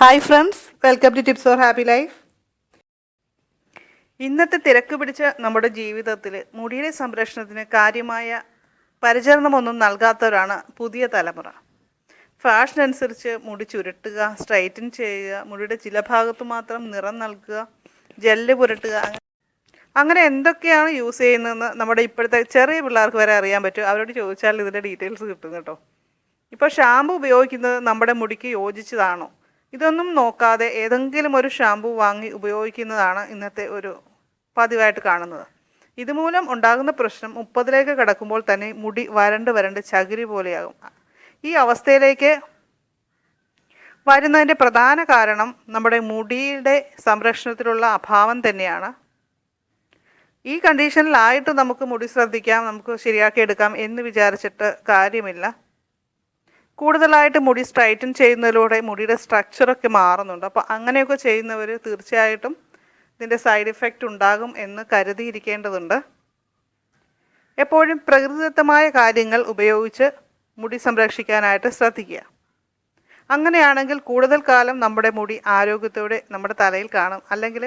Hi friends welcome to tips for happy life ഇന്നത്തെ തിരക്ക് പിടിച്ച നമ്മുടെ ജീവിതത്തിൽ മുടിയുടെ സംരക്ഷണത്തിന് കാര്യമായ പരിചരണമൊന്നും നൽകാത്തവരാണ് പുതിയ തലമുറ. ഫാഷൻ അനുസരിച്ച് മുടി ചുരുട്ടുക സ്ട്രൈറ്റൻ ചെയ്യുക മുടിയുടെ ചില ഭാഗത്ത് മാത്രം നിറം നൽകുക ജെല്ല് പുരട്ടുക അങ്ങനെ എന്തൊക്കെയാണ് യൂസ് ചെയ്യുന്നതെന്ന് നമ്മുടെ ഇപ്പോഴത്തെ ചെറിയ പിള്ളേർക്ക് വരെ അറിയാൻ പറ്റും. അവരോട് ചോദിച്ചാൽ ഇതിന്റെ ഡീറ്റെയിൽസ് കിട്ടും കേട്ടോ. ഇപ്പോൾ ഷാമ്പു ഉപയോഗിക്കുന്നത് നമ്മുടെ മുടിക്ക് യോജിച്ചതാണോ? ഇതൊന്നും നോക്കാതെ ഏതെങ്കിലും ഒരു ഷാമ്പു വാങ്ങി ഉപയോഗിക്കുന്നതാണ് ഇന്നത്തെ ഒരു പതിവായിട്ട് കാണുന്നത്. ഇതുമൂലം ഉണ്ടാകുന്ന പ്രശ്നം മുപ്പതിലേക്ക് കടക്കുമ്പോൾ തന്നെ മുടി വരണ്ട് വരണ്ട് ചകിരി പോലെയാകും. ഈ അവസ്ഥയിലേക്ക് വരുന്നതിന്റെ പ്രധാന കാരണം നമ്മുടെ മുടിയുടെ സംരക്ഷണത്തിലുള്ള അഭാവം തന്നെയാണ്. ഈ കണ്ടീഷനിലായിട്ട് നമുക്ക് മുടി ശ്രദ്ധിക്കാം നമുക്ക് ശരിയാക്കി എടുക്കാം എന്ന് വിചാരിച്ചിട്ട് കാര്യമില്ല. കൂടുതലായിട്ട് മുടി സ്ട്രൈറ്റൻ ചെയ്യുന്നതിലൂടെ മുടിയുടെ സ്ട്രക്ചറൊക്കെ മാറുന്നുണ്ട്. അപ്പോൾ അങ്ങനെയൊക്കെ ചെയ്യുന്നവർ തീർച്ചയായിട്ടും ഇതിന്റെ സൈഡ് ഇഫക്റ്റ് ഉണ്ടാകും എന്ന് കരുതിയിരിക്കേണ്ടതുണ്ട്. എപ്പോഴും പ്രകൃതിദത്തമായ കാര്യങ്ങൾ ഉപയോഗിച്ച് മുടി സംരക്ഷിക്കാനായിട്ട് ശ്രദ്ധിക്കുക. അങ്ങനെയാണെങ്കിൽ കൂടുതൽ കാലം നമ്മുടെ മുടി ആരോഗ്യത്തോടെ നമ്മുടെ തലയിൽ കാണും. അല്ലെങ്കിൽ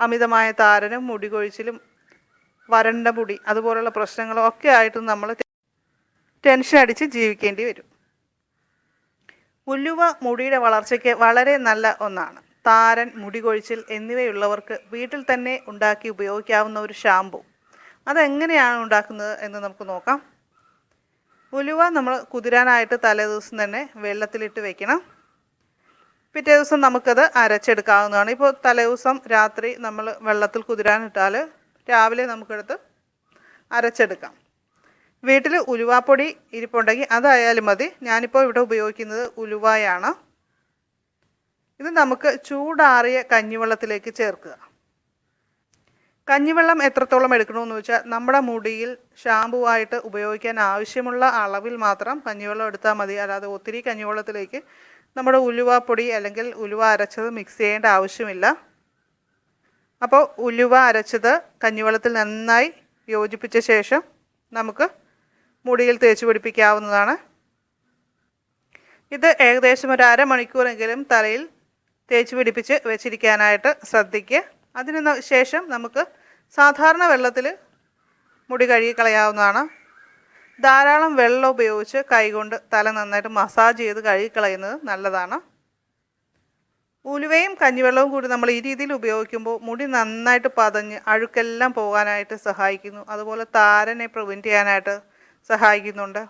അമിതമായ താരനും മുടി കൊഴിച്ചിലും വരണ്ട മുടി അതുപോലുള്ള പ്രശ്നങ്ങളും ഒക്കെ ആയിട്ട് നമ്മൾ ടെൻഷൻ അടിച്ച് ജീവിക്കേണ്ടി വരും. ഉലുവ മുടിയുടെ വളർച്ചയ്ക്ക് വളരെ നല്ല ഒന്നാണ്. താരൻ മുടി കൊഴിച്ചിൽ എന്നിവയുള്ളവർക്ക് വീട്ടിൽ തന്നെ ഉണ്ടാക്കി ഉപയോഗിക്കാവുന്ന ഒരു ഷാമ്പു അതെങ്ങനെയാണ് ഉണ്ടാക്കുന്നത് എന്ന് നമുക്ക് നോക്കാം. ഉലുവ നമ്മൾ കുതിരാനായിട്ട് തലേദിവസം തന്നെ വെള്ളത്തിലിട്ട് വെക്കണം. പിറ്റേ ദിവസം നമുക്കത് അരച്ചെടുക്കാവുന്നതാണ്. ഇപ്പോൾ തലേദിവസം രാത്രി നമ്മൾ വെള്ളത്തിൽ കുതിരാനിട്ടാൽ രാവിലെ നമുക്കെടുത്ത് അരച്ചെടുക്കാം. വീട്ടിൽ ഉലുവാപ്പൊടി ഇരിപ്പുണ്ടെങ്കിൽ അതായാലും മതി. ഞാനിപ്പോൾ ഇവിടെ ഉപയോഗിക്കുന്നത് ഉലുവായാണ്. ഇത് നമുക്ക് ചൂടാറിയ കഞ്ഞിവെള്ളത്തിലേക്ക് ചേർക്കുക. കഞ്ഞിവെള്ളം എത്രത്തോളം എടുക്കണമെന്ന് വെച്ചാൽ നമ്മുടെ മുടിയിൽ ഷാമ്പുവായിട്ട് ഉപയോഗിക്കാൻ ആവശ്യമുള്ള അളവിൽ മാത്രം കഞ്ഞിവെള്ളം എടുത്താൽ മതി. അല്ലാതെ ഒത്തിരി കഞ്ഞിവെള്ളത്തിലേക്ക് നമ്മുടെ ഉലുവാപ്പൊടി അല്ലെങ്കിൽ ഉലുവ അരച്ചത് മിക്സ് ചെയ്യേണ്ട ആവശ്യമില്ല. അപ്പോൾ ഉലുവ അരച്ചത് കഞ്ഞിവെള്ളത്തിൽ നന്നായി യോജിപ്പിച്ച ശേഷം നമുക്ക് മുടിയിൽ തേച്ച് പിടിപ്പിക്കാവുന്നതാണ്. ഇത് ഏകദേശം ഒരു അരമണിക്കൂറെങ്കിലും തലയിൽ തേച്ച് പിടിപ്പിച്ച് വെച്ചിരിക്കാനായിട്ട് ശ്രദ്ധിക്കുക. അതിന് ശേഷം നമുക്ക് സാധാരണ വെള്ളത്തിൽ മുടി കഴുകി കളയാവുന്നതാണ്. ധാരാളം വെള്ളം ഉപയോഗിച്ച് കൈകൊണ്ട് തല നന്നായിട്ട് മസാജ് ചെയ്ത് കഴുകി കളയുന്നത് നല്ലതാണ്. ഉലുവയും കഞ്ഞിവെള്ളവും കൂടി നമ്മൾ ഈ രീതിയിൽ ഉപയോഗിക്കുമ്പോൾ മുടി നന്നായിട്ട് പതഞ്ഞ് അഴുക്കെല്ലാം പോകാനായിട്ട് സഹായിക്കുന്നു. അതുപോലെ താരനെ പ്രിവെന്റ് ചെയ്യാനായിട്ട് സഹായിക്കുന്നുണ്ട്.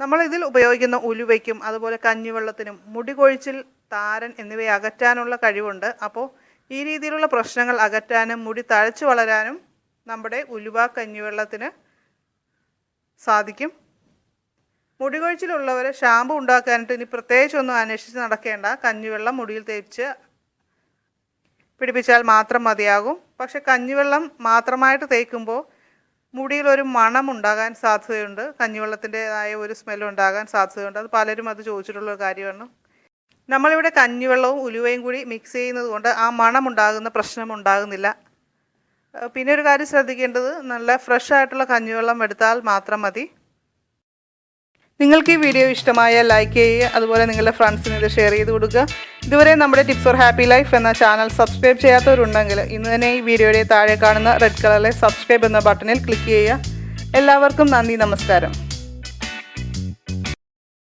നമ്മൾ ഇതിൽ ഉപയോഗിക്കുന്ന ഉലുവയ്ക്കും അതുപോലെ കഞ്ഞിവെള്ളത്തിനും മുടി കൊഴിച്ചിൽ താരൻ എന്നിവയെ അകറ്റാനുള്ള കഴിവുണ്ട്. അപ്പോൾ ഈ രീതിയിലുള്ള പ്രശ്നങ്ങൾ അകറ്റാനും മുടി തഴച്ചു വളരാനും നമ്മുടെ ഉലുവ കഞ്ഞിവെള്ളത്തിന് സാധിക്കും. മുടി കൊഴിച്ചിലുള്ളവർ ഷാമ്പു ഉണ്ടാക്കാനായിട്ട് ഇനി പ്രത്യേകിച്ചൊന്നും അന്വേഷിച്ച് നടക്കേണ്ട. കഞ്ഞിവെള്ളം മുടിയിൽ തേച്ച് പിടിപ്പിച്ചാൽ മാത്രം മതിയാകും. പക്ഷെ കഞ്ഞിവെള്ളം മാത്രമായിട്ട് തേക്കുമ്പോൾ മുടിയിൽ ഒരു മണം ഉണ്ടാകാൻ സാധ്യതയുണ്ട്. കഞ്ഞിവെള്ളത്തിന്റെതായ ഒരു സ്മെൽ ഉണ്ടാകാൻ സാധ്യതയുണ്ട്. അത് പലരും അത് ചോദിച്ചിട്ടുള്ള കാര്യമാണ്. നമ്മളിവിടെ കഞ്ഞിവെള്ളവും ഉലുവയും കൂടി മിക്സ് ചെയ്യുന്നത് കൊണ്ട് ആ മണം ഉണ്ടാകുന്ന പ്രശ്നം ഉണ്ടാകുന്നില്ല. പിന്നെ ഒരു കാര്യം ശ്രദ്ധിക്കേണ്ടത് നല്ല ഫ്രഷ് ആയിട്ടുള്ള കഞ്ഞിവെള്ളം എടുത്താൽ മാത്രം മതി. നിങ്ങൾക്ക് ഈ വീഡിയോ ഇഷ്ടമായ ലൈക്ക് ചെയ്യുക. അതുപോലെ നിങ്ങളുടെ ഫ്രണ്ട്സിന് ഇത് ഷെയർ ചെയ്ത് കൊടുക്കുക. ഇതുവരെ നമ്മുടെ ടിപ്സ് ഫോർ ഹാപ്പി ലൈഫ് എന്ന ചാനൽ സബ്സ്ക്രൈബ് ചെയ്യാത്തവരുണ്ടെങ്കിൽ ഇന്ന് തന്നെ ഈ വീഡിയോയുടെ താഴെ കാണുന്ന റെഡ് കളറിലെ സബ്സ്ക്രൈബ് എന്ന ബട്ടണിൽ ക്ലിക്ക് ചെയ്യുക. എല്ലാവർക്കും നന്ദി നമസ്കാരം.